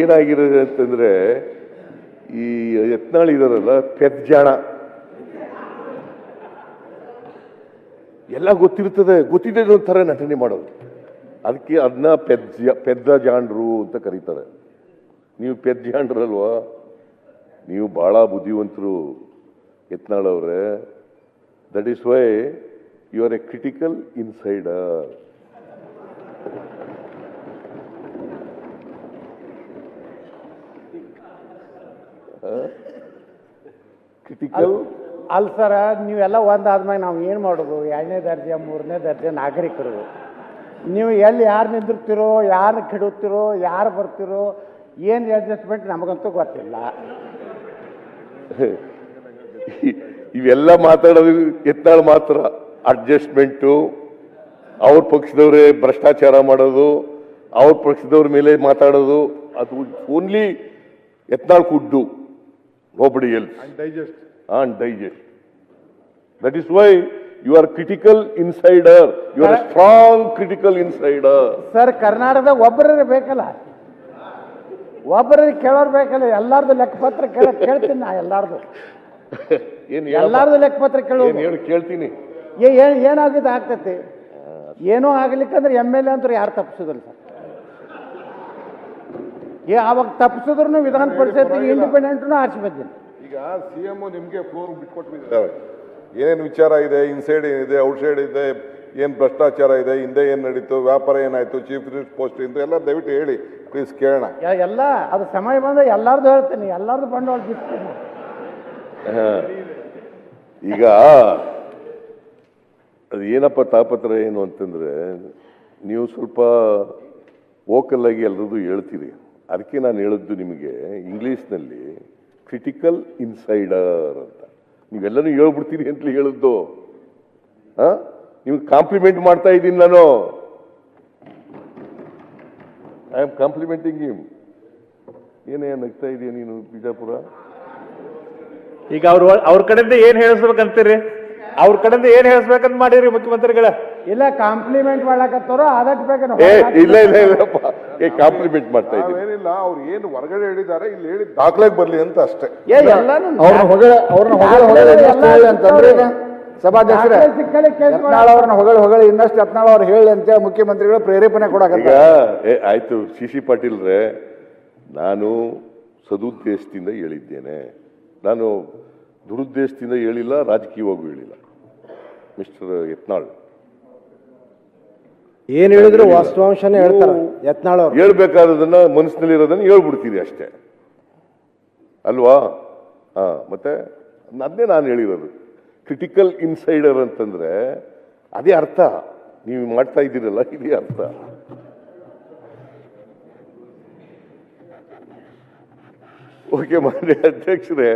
ಏನಾಗಿರೋದು ಅಂತಂದ್ರೆ ಈ ಯತ್ನಾಳ್ ಇದಾರಲ್ಲ, ಪೆದ್ಜಾಣ. ಎಲ್ಲ ಗೊತ್ತಿರ್ತದೆ, ಗೊತ್ತಿದೆ ಒಂಥರ ನಟನೆ ಮಾಡೋದು. ಅದಕ್ಕೆ ಅದನ್ನ ಪೆದ್ಜ ಪೆದ್ದ ಜಾಂಡ್ರು ಅಂತ ಕರೀತಾರೆ. ನೀವು ಜಾಂಡ್ರಲ್ವಾ ನೀವು ಭಾಳ ಬುದ್ಧಿವಂತರು ಯತ್ನಾಳ್ ಅವರೇ. That is why you are a critical insider critical. ಅಲ್ಲ ಸರ ನೀವೆಲ್ಲ ಒಂದಾದ್ಮೇಲೆ ನಾವು ಏನು ಮಾಡೋದು? ಎರಡನೇ ದರ್ಜೆ ಮೂರನೇ ದರ್ಜೆ ನಾಗರಿಕರು. ನೀವು ಎಲ್ಲಿ ಯಾರು ನಿಂದಿರ್ತೀರೋ ಯಾರು ಕೆಡುತ್ತೀರೋ ಯಾರು ಬರ್ತಿರೋ ಏನು ಅಡ್ಜಸ್ಟ್ಮೆಂಟ್ ನಮಗಂತೂ ಗೊತ್ತಿಲ್ಲ. ಇವೆಲ್ಲ ಮಾತಾಡೋದು ಎತ್ತಾಳು ಮಾತ್ರ. ಅಡ್ಜಸ್ಟ್ಮೆಂಟು ಅವ್ರ ಪಕ್ಷದವರೇ ಭ್ರಷ್ಟಾಚಾರ ಮಾಡೋದು ಅವ್ರ ಪಕ್ಷದವ್ರ ಮೇಲೆ ಮಾತಾಡೋದು ಅದು only Yatnal could nobody And digest and digest. That is why you are critical insider. You are a strong critical insider. Sir ಕರ್ನಾಟಕದಾಗ ಒಬ್ಬರೇ ಬೇಕಲ್ಲ. ಒಬ್ಬರಿಗೆ ಕೇಳೋರು ಬೇಕಲ್ಲ. ಎಲ್ಲಾರ್ದು ಲೆಕ್ಕಪತ್ರ ಕೇಳ ಕೇಳ್ತೀನಿ ನಾ ಎಲ್ಲಾರ್ದು. ಏನು ಎಲ್ಲಾರ್ದು ಲೆಕ್ಕಪತ್ರ ಕೇಳೋ. ಏನು ಕೇಳ್ತೀನಿ. ಏ ಏನ್ ಏನಾಗಿದೆ ಆಗ್ತೈತಿ? ಏನೋ ಆಗ್ಲಿಕ್ಕಂದ್ರೆ ಎಂ ಎಲ್ ಎ ಅಂತೂ ಯಾರು ತಪ್ಪಿಸೋದಿಲ್ಲ ಸರ್ ಅವಾಗ ತಪ್ಪಿಸಿದ್ರು ವಿಧಾನ ಪರಿಷತ್ ಇಂಡಿಪೆಂಡೆಂಟ್ನು ಆಚೆ ಬಂದಿಲ್ಲ ಈಗ ಸಿ ಎಂ ನಿಮಗೆ ಫ್ಲೋರ್ ಬಿಟ್ಕೊಟ್ಬಿಟ್ಟಿದ್ದಾರೆ. ಏನೇನು ವಿಚಾರ ಇದೆ? ಇನ್ಸೈಡ್ ಏನಿದೆ? ಔಟ್ಸೈಡ್ ಇದೆ? ಏನು ಭ್ರಷ್ಟಾಚಾರ ಇದೆ? ಹಿಂದೆ ಏನು ನಡೀತು? ವ್ಯಾಪಾರ ಏನಾಯಿತು? ಚೀಫ್ ಮಿನಿಸ್ಟರ್ ಪೋಸ್ಟ್ ಇಂದ ಎಲ್ಲ ದಯವಿಟ್ಟು ಹೇಳಿ. ಪ್ಲೀಸ್ ಕೇಳೋಣ. ಯಾ- ಎಲ್ಲ ಅದು ಸಮಯ ಬಂದ ಎಲ್ಲಾರ್ದು ಹೇಳ್ತೀನಿ. ಎಲ್ಲಾರ್ದು ಬಂಡವಾಳ ಬಿಡ್ತೀನಿ ಈಗ ಅದು ಏನಪ್ಪ ತಾಪತ್ರ ಏನು ಅಂತಂದರೆ ನೀವು ಸ್ವಲ್ಪ ವೋಕಲ್ ಆಗಿ ಎಲ್ಲರದು ಹೇಳ್ತೀರಿ. ಅದಕ್ಕೆ ನಾನು ಹೇಳಿದ್ದು ನಿಮಗೆ ಇಂಗ್ಲೀಷ್ನಲ್ಲಿ ಕ್ರಿಟಿಕಲ್ ಇನ್ಸೈಡರ್ ಅಂತ. ನೀವೆಲ್ಲನೂ ಹೇಳ್ಬಿಡ್ತೀರಿ ಅಂತಲೇ ಹೇಳಿದ್ದು. ಹಾಂ? ನಿಮ್ಗೆ ಕಾಂಪ್ಲಿಮೆಂಟ್ ಮಾಡ್ತಾ ಇದ್ದೀನಿ ನಾನು. ಐ ಆಮ್ ಕಾಂಪ್ಲಿಮೆಂಟಿಂಗ್ ಹಿಮ್ ಏನೇ ನಗ್ತಾ ಇದೆಯಾ ನೀನು ಬಿಜಾಪುರ? ಈಗ ಅವ್ರ ಅವ್ರ ಕಡೆಯಿಂದ ಏನ್ ಹೇಳಿಸ್ಬೇಕಂತೀರಿ? ಅವ್ರ ಕಡೆಯಿಂದ ಏನ್ ಹೇಳಿಸ್ಬೇಕಂತ ಮಾಡಿರಿ ಮುಖ್ಯಮಂತ್ರಿಗಳ? ಇಲ್ಲ ಕಾಂಪ್ಲಿಮೆಂಟ್ ಮಾಡಕತ್ತಾರೋ ಅದಕ್ಕೆ ಬೇಕಾ ಇಲ್ಲ ಇಲ್ಲ ಇಲ್ಲಪ್ಪ. ಕಾಂಪ್ಲಿಮೆಂಟ್ ಮಾಡ್ತಾ ಇದ್ದೀನಿ ಏನಿಲ್ಲ ಅವ್ರು ಏನು ಹೊರಗಡೆ ಹೇಳಿದ್ದಾರೆ ಇಲ್ಲಿ ಹೇಳಿ ದಾಖಲೆಗೆ ಬರ್ಲಿ ಅಂತ ಅಷ್ಟೇ. ಅವ್ರನ್ನ ಸಭಾಧ್ಯಕ್ಷರೇ ಯತ್ನಾಳ್ ಅವ್ರನ್ನ ಹೊಗಳ ಹೊಗಳ ಇನ್ನಷ್ಟು ಯತ್ನಾಳ್ ಅವ್ರು ಹೇಳಿ ಅಂತ ಮುಖ್ಯಮಂತ್ರಿಗಳು ಪ್ರೇರೇಪಣೆ ಏ ಆಯ್ತು ಸಿ ಸಿ ಪಾಟೀಲ್ರೆ ನಾನು ಸದುದ್ದೇಶದಿಂದ ಹೇಳಿದ್ದೇನೆ. ನಾನು ದುರುದ್ದೇಶದಿಂದ ಹೇಳಿಲ್ಲ ರಾಜಕೀಯವಾಗೂ ಹೇಳಿಲ್ಲ. ಮಿಸ್ಟರ್ ಯತ್ನಾಳ್. ಏನ್ ಹೇಳಿದ್ರು ವಾಸ್ತವಾಂಶನೇ ಹೇಳ್ತಾರೆ. ಯತ್ನಾಳ್ ಅವ್ರು ಹೇಳ್ಬೇಕಾದದನ್ನ ಮನಸ್ಸಿನಲ್ಲಿರೋದನ್ನ ಹೇಳ್ಬಿಡ್ತೀರಿ ಅಷ್ಟೇ. ಅಲ್ವಾ? ಹಾ ಮತ್ತೆ ಅದನ್ನೇ ನಾನು ಹೇಳಿರೋದು. ಕ್ರಿಟಿಕಲ್ ಇನ್ಸೈಡರ್ ಅಂತಂದ್ರೆ ಅದೇ ಅರ್ಥ. ನೀವು ಮಾಡ್ತಾ ಇದ್ದೀರಲ್ಲ ಇದೇ ಅರ್ಥ. ಓಕೆ ಮಾನ್ಯ ಅಧ್ಯಕ್ಷರೇ